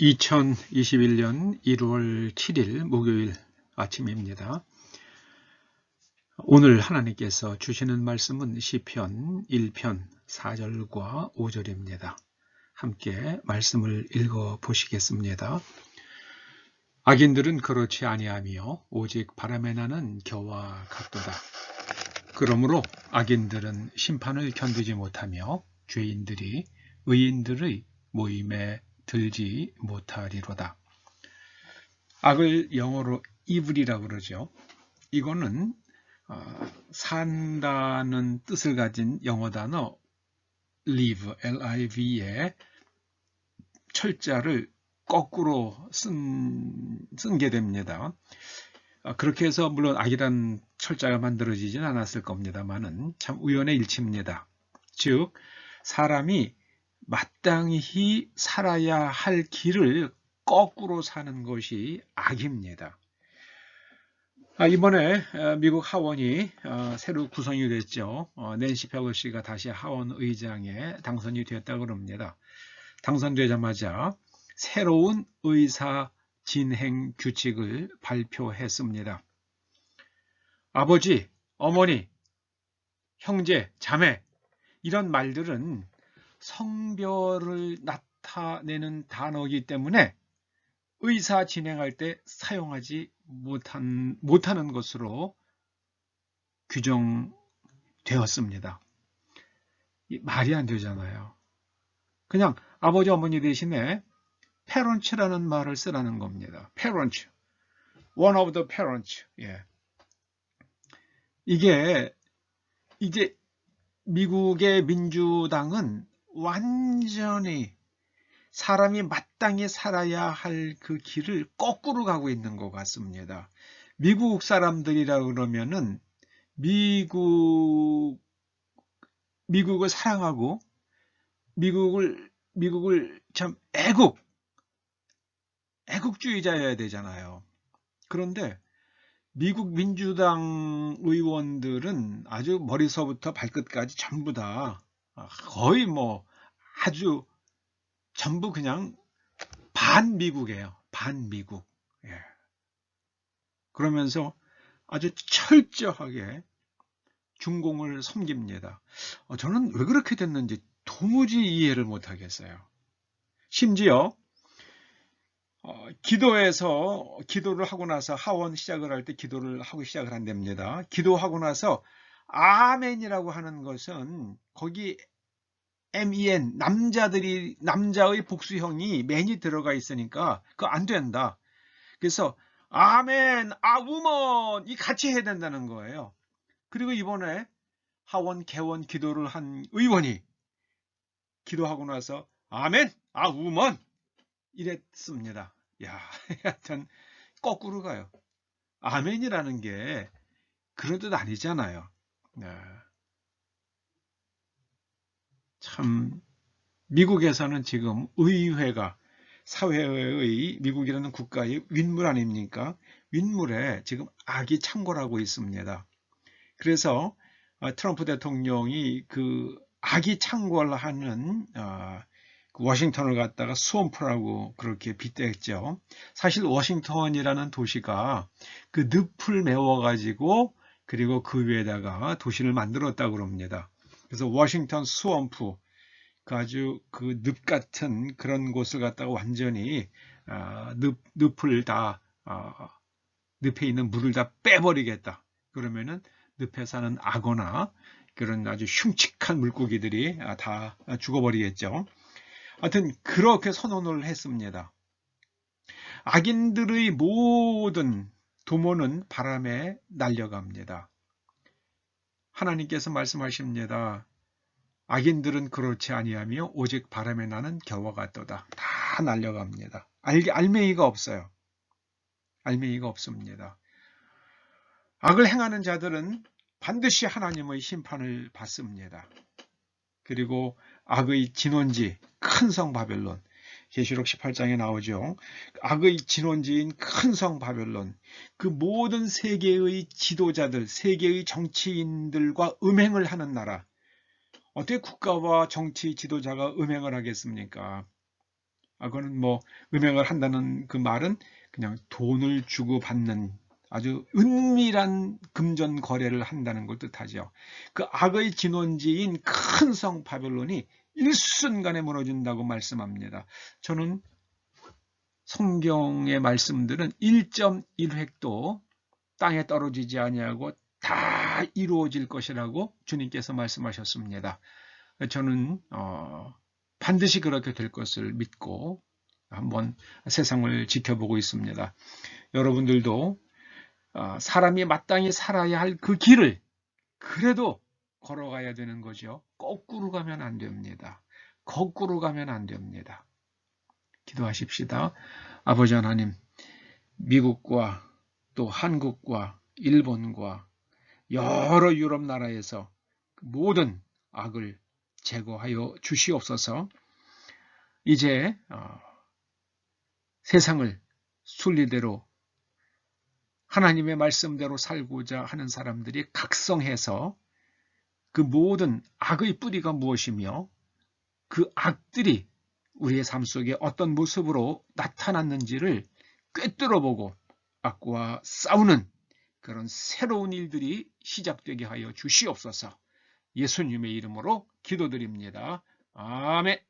2021년 1월 7일 목요일 아침입니다. 오늘 하나님께서 주시는 말씀은 시편 1편 4절과 5절입니다. 함께 말씀을 읽어 보시겠습니다. 악인들은 그렇지 아니하며 오직 바람에 나는 겨와 같도다. 그러므로 악인들은 심판을 견디지 못하며 죄인들이 의인들의 모임에 들지 못하리로다. 악을 영어로 evil이라고 그러죠. 이거는 어, 산다는 뜻을 가진 영어 단어 live, L-I-V에 철자를 거꾸로 쓴, 쓴게 됩니다. 어, 그렇게 해서 물론 악이란 철자가 만들어지진 않았을 겁니다만은 참 우연의 일치입니다. 즉 사람이 마땅히 살아야 할 길을 거꾸로 사는 것이 악입니다. 아, 이번에 어, 미국 하원이 어, 새로 구성이 됐죠. 어, 낸시 페로시가 다시 하원 의장에 당선이 되었다고 합니다. 당선되자마자 새로운 의사 진행 규칙을 발표했습니다. 아버지, 어머니, 형제, 자매 이런 말들은 성별을 나타내는 단어이기 때문에 의사 진행할 때 사용하지 못한, 못하는 것으로 규정되었습니다. 말이 안 되잖아요. 그냥 아버지 어머니 대신에 parent라는 말을 쓰라는 겁니다. parent. one of the parents. 예. 이게 이제 미국의 민주당은 완전히 사람이 마땅히 살아야 할 그 길을 거꾸로 가고 있는 것 같습니다. 미국 사람들이라 그러면은 미국 미국을 사랑하고 미국을 미국을 참 애국 애국주의자여야 되잖아요. 그런데 미국 민주당 의원들은 아주 머리서부터 발끝까지 전부 다 아, 거의 뭐 아주 전부 그냥 반미국이에요. 반미국. 예. 그러면서 아주 철저하게 중공을 섬깁니다. 어, 저는 왜 그렇게 됐는지 도무지 이해를 못하겠어요. 심지어 어, 기도에서 기도를 하고 나서 하원 시작을 할 때 기도를 하고 시작을 한답니다. 기도하고 나서 아멘이라고 하는 것은 거기 men 남자들이 남자의 복수형이 맨이 들어가 있으니까 그거 안 된다. 그래서 아멘, 아우먼 이 같이 해야 된다는 거예요. 그리고 이번에 하원 개원 기도를 한 의원이 기도하고 나서 아멘, 아우먼 이랬습니다. 야, 하여튼 거꾸로 가요. 아멘이라는 게 그런 뜻 아니잖아요. 네. 참 미국에서는 지금 의회가 사회의 미국이라는 국가의 윗물 아닙니까? 윗물에 지금 악이 창궐하고 있습니다. 그래서 어, 트럼프 대통령이 그 악이 창궐하는 어, 그 워싱턴을 갖다가 수원프라고 그렇게 빗대했죠. 사실 워싱턴이라는 도시가 그 늪을 메워가지고 그리고 그 위에다가 도시를 만들었다고 합니다. 그래서 워싱턴 수원프 그 아주 그 늪 같은 그런 곳을 갖다가 완전히 어, 늪, 늪을 다 어, 늪에 있는 물을 다 빼버리겠다. 그러면은 늪에 사는 악어나 그런 아주 흉측한 물고기들이 다 죽어버리겠죠. 하여튼 그렇게 선언을 했습니다. 악인들의 모든 도모는 바람에 날려갑니다. 하나님께서 말씀하십니다. 악인들은 그렇지 아니하며 오직 바람에 나는 겨와 같도다. 다 날려갑니다. 알, 알맹이가 없어요. 알맹이가 없습니다. 악을 행하는 자들은 반드시 하나님의 심판을 받습니다. 그리고 악의 진원지 큰 성 바벨론 계시록 18장에 나오죠. 악의 진원지인 큰 성 바벨론 그 모든 세계의 지도자들 세계의 정치인들과 음행을 하는 나라 어떻게 국가와 정치 지도자가 음행을 하겠습니까? 아, 그거는 뭐 음행을 한다는 그 말은 그냥 돈을 주고 받는 아주 은밀한 금전 거래를 한다는 걸 뜻하죠. 그 악의 진원지인 큰 성 바벨론이 일순간에 무너진다고 말씀합니다. 저는 성경의 말씀들은 1.1획도 땅에 떨어지지 아니하고 다 이루어질 것이라고 주님께서 말씀하셨습니다. 저는 어, 반드시 그렇게 될 것을 믿고 한번 세상을 지켜보고 있습니다. 여러분들도 어, 사람이 마땅히 살아야 할 그 길을 그래도 걸어가야 되는 거죠. 거꾸로 가면 안 됩니다. 거꾸로 가면 안 됩니다. 기도하십시다. 아버지 하나님, 미국과 또 한국과 일본과 여러 유럽 나라에서 모든 악을 제거하여 주시옵소서. 이제 어, 세상을 순리대로 하나님의 말씀대로 살고자 하는 사람들이 각성해서 그 모든 악의 뿌리가 무엇이며 그 악들이 우리의 삶 속에 어떤 모습으로 나타났는지를 꿰뚫어보고 악과 싸우는 그런 새로운 일들이 시작되게 하여 주시옵소서 예수님의 이름으로 기도드립니다. 아멘.